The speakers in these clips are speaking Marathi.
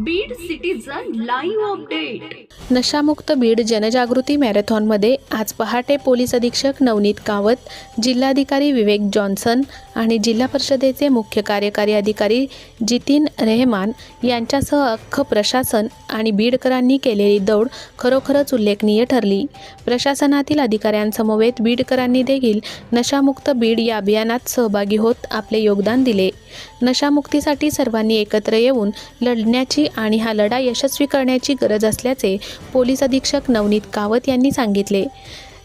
बीड सिटीजन लाईव्ह अपडेट नशामुक्त बीड जनजागृती मॅरेथॉनमध्ये आज पहाटे पोलीस अधीक्षक नवनीत कावत जिल्हाधिकारी विवेक जॉन्सन आणि जिल्हा परिषदेचे मुख्य कार्यकारी अधिकारी जितीन रेहमान यांच्यासह अख्खं प्रशासन आणि बीडकरांनी केलेली दौड खरोखरच उल्लेखनीय ठरली. प्रशासनातील अधिकाऱ्यांसमवेत बीडकरांनी देखील नशामुक्त बीड या अभियानात सहभागी होत आपले योगदान दिले. नशामुक्तीसाठी सर्वांनी एकत्र येऊन लढण्याची आणि हा लढा यशस्वी करण्याची गरज असल्याचे पोलीस अधीक्षक नवनीत कावत यांनी सांगितले.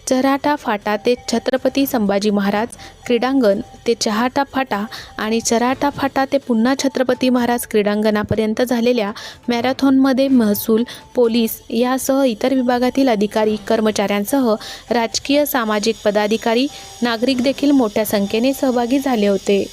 चराटा फाटा ते छत्रपती संभाजी महाराज क्रीडांगण ते चहाटा फाटा आणि चराटा फाटा ते पुन्हा छत्रपती महाराज क्रीडांगणापर्यंत झालेल्या मॅरेथॉनमध्ये महसूल पोलीस यासह इतर विभागातील अधिकारी कर्मचाऱ्यांसह राजकीय सामाजिक पदाधिकारी नागरिक देखील मोठ्या संख्येने सहभागी झाले होते.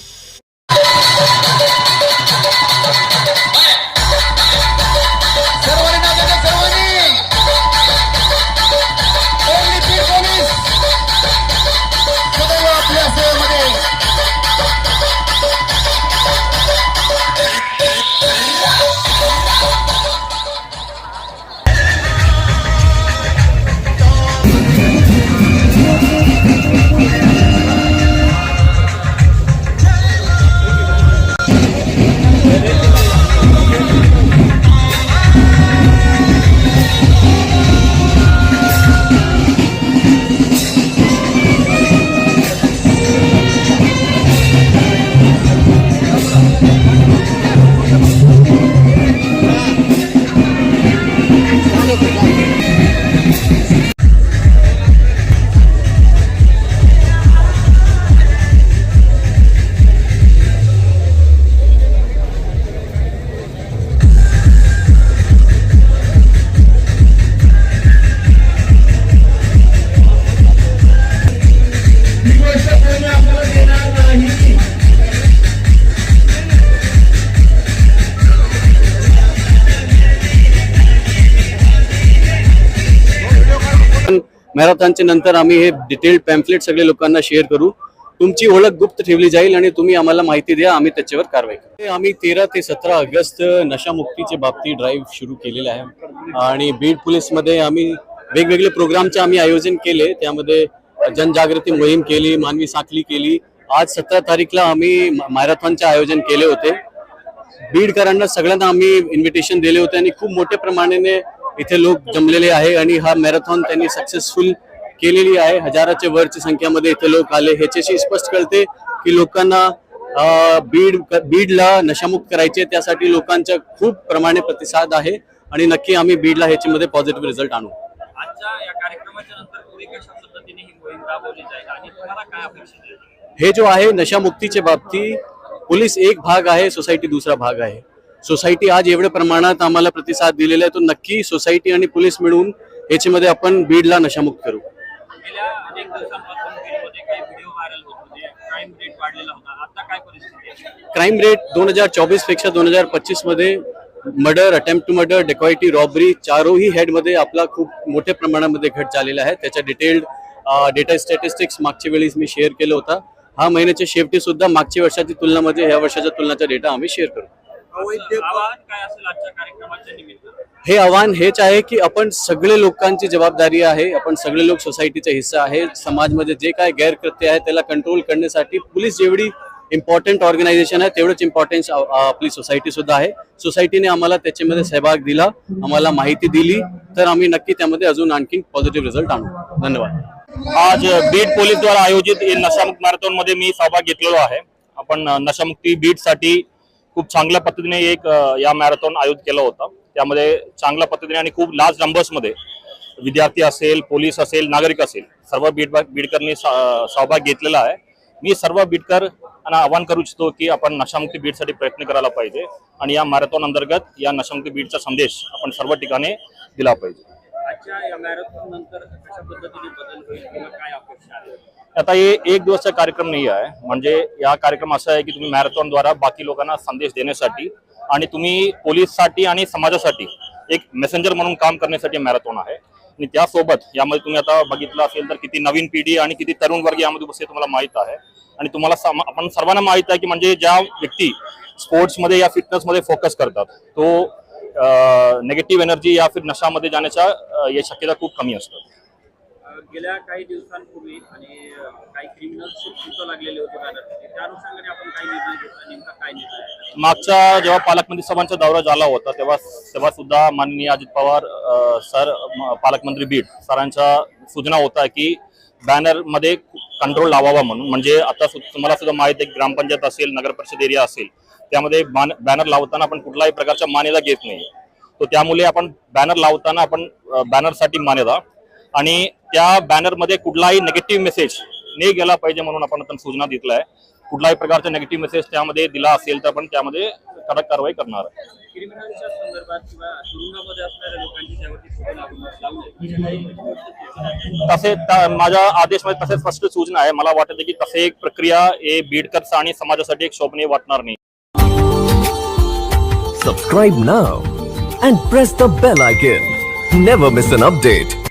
मॅरेथॉनच्या नंतर आम्ही हे डिटेल्ड पॅम्फलेट सगळे लोकांना शेअर करू. तुमची ओळख गुप्त ठेवली जाईल आणि तुम्ही आम्हाला माहिती द्या आम्ही त्याच्यावर कारवाई करू. आम्ही तेरा ते सतरा ऑगस्ट नशामुक्तीच्या बाबतीत ड्राईव्ह सुरू केलेला आहे. आणि बीड पोलीसमध्ये आम्ही वेगवेगळे प्रोग्रामचे आम्ही आयोजन केले. त्यामध्ये जनजागृती मोहीम केली मानवी साखळी केली. आज सतरा तारीखला आम्ही मॅरेथॉनचे आयोजन केले होते. बीडकरांना सगळ्यांना आम्ही इन्व्हिटेशन दिले होते आणि खूप मोठ्या प्रमाणाने इथे लोक जमलेले आहे आणि हा मॅरेथॉन त्यांनी सक्सेसफुल केलेली आहे. हजाराच्या वरच्या संख्यामध्ये इथे लोक आले. ह्याच्याशी स्पष्ट कळते की लोकांना बीड बीडला नशामुक्त करायचे त्यासाठी लोकांचा खूप प्रमाणे प्रतिसाद आहे आणि नक्की आम्ही बीडला ह्याच्यामध्ये पॉझिटिव्ह रिझल्ट आणू. हे जो आहे नशामुक्तीच्या बाबतीत पोलीस एक भाग आहे सोसायटी दुसरा भाग आहे. सोसायटी आज एवढ्या प्रमाणात आम्हाला प्रतिसाद दिलेला आहे तो नक्की सोसायटी आणि पोलीस मिळून याच्यामध्ये आपण बीडला नशामुक्त करू. क्राईम रेट दोन हजार चोवीसपेक्षा दोन हजार पच्चीसमध्ये murder attempt to murder dacoity robbery चारोही हेडमध्ये आपला खूप मोठ्या प्रमाणामध्ये घट झालेला आहे. त्याच्या डिटेल्ड डेटा स्टॅटिस्टिक्स मागच्या वेळेस मी शेअर केलं होता. हा महिन्याच्या शेवटी सुद्धा मागच्या वर्षाची तुलनामध्ये ह्या वर्षाच्या तुलनाचा डेटा आम्ही शेअर करू. आवाहन काय असेल आजच्या कार्यक्रमाच्या निमित्त? हे आव्हान हेच आहे की आपण सगळे लोकांची जबाबदारी आहे आपण सगळे लोक सोसायटीचा हिस्सा आहे समाजमध्ये जे काय गैरकृत्य आहे त्याला कंट्रोल करण्यासाठी पोलीस जेवढी इम्पॉर्टंट ऑर्गनायझेशन आहे तेवढंच इम्पॉर्टन्स आपली सोसायटी सुद्धा आहे. सोसायटीने आम्हाला त्याच्यामध्ये सहभाग दिला आम्हाला माहिती दिली तर आम्ही नक्की त्यामध्ये अजून आणखी पॉझिटिव्ह रिझल्ट आणू. धन्यवाद. आज बीड पोलीस द्वारा आयोजित नशामुक्त मॅरेथॉनमध्ये मी सहभाग घेतलेलो आहे. आपण नशामुक्ती बीडसाठी खूप चांगल्या पद्धतीने एक या मॅरेथॉन आयोजित केला होता. त्यामध्ये चांगल्या पद्धतीने आणि खूप लार्ज नंबर्समध्ये विद्यार्थी असेल पोलीस असेल नागरिक असेल सर्व बीड बीडकरनी सहभाग घेतलेला आहे. मी सर्व बीडकर आवाहन करू इच्छितो की आपण नशामुक्ती बीडसाठी प्रयत्न करायला पाहिजे आणि या मॅरेथॉन अंतर्गत या नशामुक्ती बीडचा संदेश आपण सर्व ठिकाणी दिला पाहिजे. आजच्या या मॅरेथॉन नंतर कशा पद्धतीने बदल होईल किंवा काय अपेक्षा आहे आता हे एक दिवसचा कार्यक्रम नाही आहे. म्हणजे या कार्यक्रम असा आहे की तुम्ही मॅरेथॉन द्वारा बाकी लोकांना संदेश देण्यासाठी आणि तुम्ही पोलीससाठी आणि समाजासाठी एक मेसेंजर म्हणून काम करण्यासाठी मॅरेथॉन आहे. आणि त्यासोबत यामध्ये तुम्ही आता बघितलं असेल तर किती नवीन पिढी आणि किती तरुण वर्ग यामध्ये बसले तुम्हाला माहीत आहे. आणि तुम्हाला आपण सर्वांना माहीत आहे की म्हणजे ज्या व्यक्ती स्पोर्ट्समध्ये या फिटनेसमध्ये फोकस करतात तो नेगेटिव्ह एनर्जी या फिर नशामध्ये जाण्याच्या या शक्यता खूप कमी असतात अं, गेल्या काही दिवसांपूर्वी आणि काही क्रिमिनल्स तिथं लागलेले होते बॅनरसाठी त्या अनुषंगाने आपण काय निर्णय घेतला नेमका काय निर्णय आहे? मागच्या जेव्हा पालकमंत्री सभांचा दौरा झाला होता तेव्हा तेव्हा सुद्धा माननीय अजित पवार सर पालकमंत्री बीड सरांच्या सूचना होता की बॅनरमध्ये कंट्रोल लावावा म्हणून. म्हणजे आता तुम्हाला सुद्धा माहीत आहे ग्रामपंचायत असेल नगर परिषद एरिया असेल त्यामध्ये बॅनर लावताना आपण कुठलाही प्रकारच्या मान्यता घेत नाही. तो त्यामुळे आपण बॅनर लावताना आपण बॅनरसाठी मान्यता. आणि त्या बॅनरमध्ये कुठलाही नेगेटिव्ह मेसेज नाही गेला पाहिजे म्हणून आपण आता सूचना दिल्या आहे कुठलाही प्रकारचा नेगेटिव्ह मेसेज त्यामध्ये दिला असेल तर आपण त्यामध्ये कडक कारवाई करणार आहे क्रिमिनलच्या संदर्भात किंवा तुरुंगामध्ये असणाऱ्या लोकांची त्यावरती फोटो लागून लावले तसे त- माझ्या आदेशमध्ये तसे स्पष्ट सूचना आहे मला वाटतं की तसे एक प्रक्रिया हे बीडकर आणि समाजासाठी एक शोभनीय वाटणार नाही Subscribe now and press the bell icon. Never miss an update.